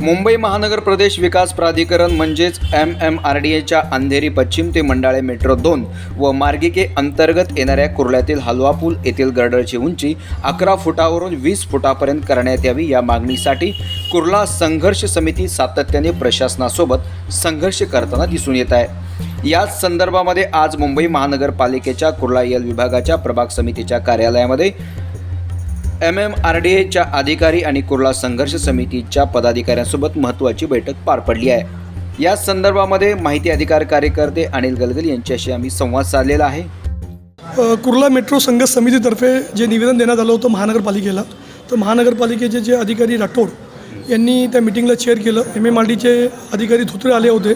मुंबई महानगर प्रदेश विकास प्राधिकरण म्हणजेच एम एम आर डी एच्या अंधेरी पश्चिम ते मंडाळे मेट्रो दोन व मार्गिके अंतर्गत येणाऱ्या कुर्ल्यातील हलवा पूल येथील गर्डरची उंची अकरा फुटावरून वीस फुटापर्यंत करण्यात यावी या मागणीसाठी कुर्ला संघर्ष समिती सातत्याने प्रशासनासोबत संघर्ष करताना दिसून येत आहे. याच संदर्भामध्ये आज मुंबई महानगरपालिकेच्या कुर्ला एल विभागाच्या प्रभाग समितीच्या कार्यालयामध्ये एम एम आर डी एच्या अधिकारी आणि कुर्ला संघर्ष समितीच्या पदाधिकाऱ्यांसोबत महत्त्वाची बैठक पार पडली आहे. या संदर्भामध्ये माहिती अधिकार कार्यकर्ते अनिल गलगल यांच्याशी आम्ही संवाद साधलेला आहे. कुर्ला मेट्रो संघर्ष समितीतर्फे जे निवेदन देण्यात आलं होतं महानगरपालिकेला तर महानगरपालिकेचे जे अधिकारी राठोड यांनी त्या मिटिंगला चेअर केलं. एम एम आर डीचे अधिकारी धोत्रे आले होते.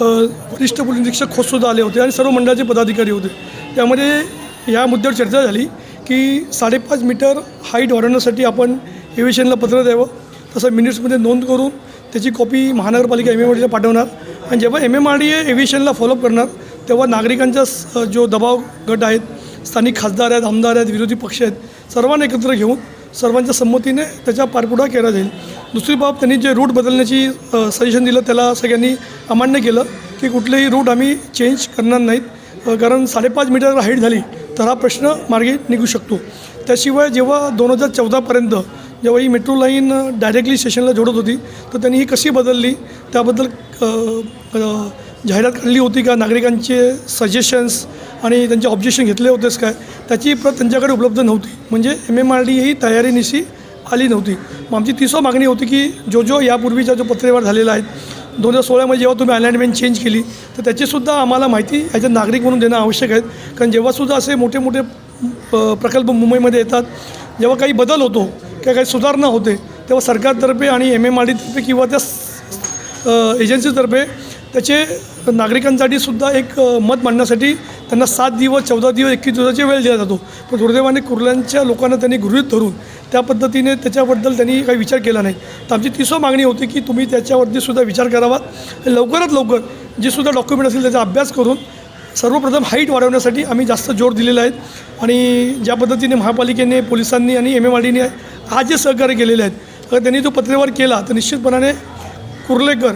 वरिष्ठ पोलीस निरीक्षक खोतसुद्धा आले होते आणि सर्व मंडळाचे पदाधिकारी होते. त्यामध्ये या मुद्द्यावर चर्चा झाली. की साडेपाच मीटर हाईट वाढवण्यासाठी आपण एव्हिएशनला पत्र द्यावं. तसं मिनिट्समध्ये नोंद करून त्याची कॉपी महानगरपालिका एम एम आर डीला पाठवणार. आणि जेव्हा एम एम आर डी एव्हिएशनला फॉलोअप करणार तेव्हा नागरिकांचा स- जो दबाव गट आहेत स्थानिक खासदार आहेत आमदार आहेत विरोधी पक्ष आहेत सर्वांना एकत्र घेऊन सर्वांच्या संमतीने त्याचा पाठपुरावा केला जाईल. दुसरी बाब त्यांनी जे रूट बदलण्याची सजेशन दिलं त्याला सगळ्यांनी अमान्य केलं की कुठलेही रूट आम्ही चेंज करणार नाहीत. कारण साडेपाच मीटर हाईट झाली तर हा प्रश्न मार्गी निघू शकतो. त्याशिवाय जेव्हा दोन हजार चौदापर्यंत जेव्हा ही मेट्रो लाईन डायरेक्टली स्टेशनला जोडत होती तर त्यांनी ही कशी बदलली? त्याबद्दल जाहिरात काढली होती का? नागरिकांचे सजेशन्स आणि त्यांचे ऑब्जेक्शन घेतले होतेच काय? त्याची प्रत त्यांच्याकडे उपलब्ध नव्हती. म्हणजे एम एम आर डी ही तयारीनिशी आली नव्हती. मग आमची तिसरी मागणी होती की जो जो यापूर्वीचा जो पत्रव्यवहार झालेला आहे दोन हजार सोळामध्ये जेव्हा तुम्ही अलाइनमेंट चेंज केली तर त्याचीसुद्धा आम्हाला माहिती याच्यात नागरिक म्हणून देणं आवश्यक आहे. कारण जेव्हासुद्धा असे मोठे मोठे प्रकल्प मुंबईमध्ये येतात जेव्हा काही बदल होतो किंवा काही सुधारणा होते तेव्हा सरकारतर्फे आणि एम एम आर डीतर्फे किंवा त्या एजन्सीतर्फे त्याचे नागरिकांसाठी सुद्धा एक मत मांडण्यासाठी त्यांना सात दिवस चौदा दिवस एकवीस दिवसाची वेळ दिला जातो. पण दुर्दैवाने कुर्ल्यांच्या लोकांना त्यांनी गृहित धरून त्या पद्धतीने त्याच्याबद्दल त्यांनी काही विचार केला नाही. तर आमची तिसरं मागणी होती की तुम्ही त्याच्यावरती सुद्धा विचार करावा. लवकरात लवकर जे सुद्धा डॉक्युमेंट असेल त्याचा अभ्यास करून सर्वप्रथम हाईट वाढवण्यासाठी आम्ही जास्त जोर दिलेला आहे. आणि ज्या पद्धतीने महापालिकेने पोलिसांनी आणि एम एम आर डीने आज जे सहकार्य केलेले आहेत तर त्यांनी जो पत्रव्यवहार केला तर निश्चितपणाने कुर्लेकर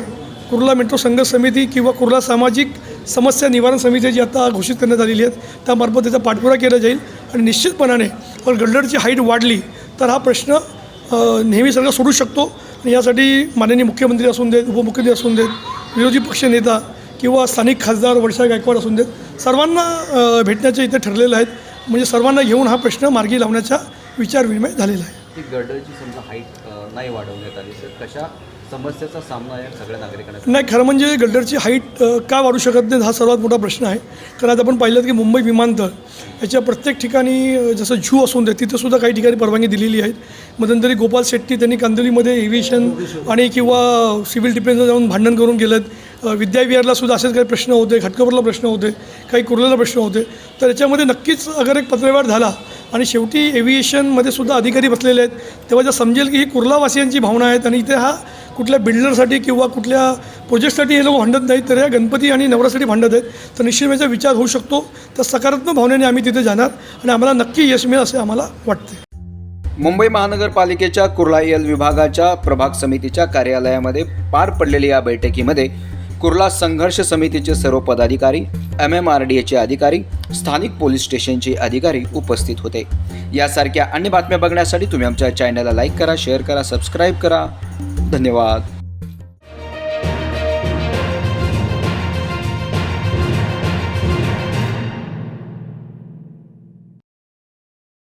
कुर्ला मेट्रो संघर्ष समिती किंवा कुर्ला सामाजिक समस्या निवारण समिती जी आता घोषित करण्यात आलेली आहेत त्यामार्फत त्याचा पाठपुरा केला जाईल आणि निश्चितपणाने जर गल्डरची हाईट वाढली तर हा प्रश्न अ, नेहमी सरकार सोडू शकतो. आणि यासाठी माननीय मुख्यमंत्री असून देत उपमुख्यमंत्री असून देत विरोधी पक्ष नेता किंवा स्थानिक खासदार वर्षा गायकवाड असून देत सर्वांना भेटण्याचे इथे ठरलेलं आहेत. म्हणजे सर्वांना घेऊन हा प्रश्न मार्गी लावण्याचा विचारविनिमय झालेला आहे. गर्डरची समजा हाईट नाही वाढवण्यात आली सर कशा समस्येचा सामना या सगळ्या नागरिकांना नाही खरं म्हणजे गल्डरची हाईट का वाढू शकत नाही हा सर्वात मोठा प्रश्न आहे. कारण आज आपण पाहिलं की मुंबई विमानतळ याच्या प्रत्येक ठिकाणी जसं झू असून दे तिथंसुद्धा काही ठिकाणी परवानगी दिलेली आहे. मध्यंतरी गोपाल शेट्टी त्यांनी कांदिवलीमध्ये एव्हिएशन आणि किंवा सिव्हिल डिफेन्सला जाऊन भांडण करून गेलं विद्याविहारला सुद्धा असेच काही प्रश्न होते घटकोपरला प्रश्न होते काही कुर्ल्याला प्रश्न होते. तर याच्यामध्ये नक्कीच अगर एक पत्रव्यवहार झाला आणि शेवटी एव्हिएशनमध्ये सुद्धा अधिकारी बसलेले आहेत तेव्हा जर समजेल की ही कुर्लावासियांची भावना आहेत आणि इथे हा कुठल्या बिल्डरसाठी किंवा कुठल्या प्रोजेक्टसाठी हे लोक भांडत नाहीत तर या गणपती आणि नवरासाठी भांडत आहेत. तर निश्चित याचा विचार होऊ शकतो. तर सकारात्मक भावनेने आम्ही तिथे जाणार आणि आम्हाला नक्की यश मिळेल असे आम्हाला वाटते मुंबई महानगरपालिकेच्या कुर्ला एल विभागाच्या प्रभाग समितीच्या कार्यालयामध्ये पार पडलेल्या या बैठकीमध्ये कुर्ला संघर्ष समितीचे सर्व पदाधिकारी एम एम आर डी एचे अधिकारी स्थानिक पोलीस स्टेशनचे अधिकारी उपस्थित होते. यासारख्या अन्य बातम्या बघण्यासाठी तुम्ही आमच्या चॅनलला लाईक करा शेअर करा सबस्क्राईब करा. धन्यवाद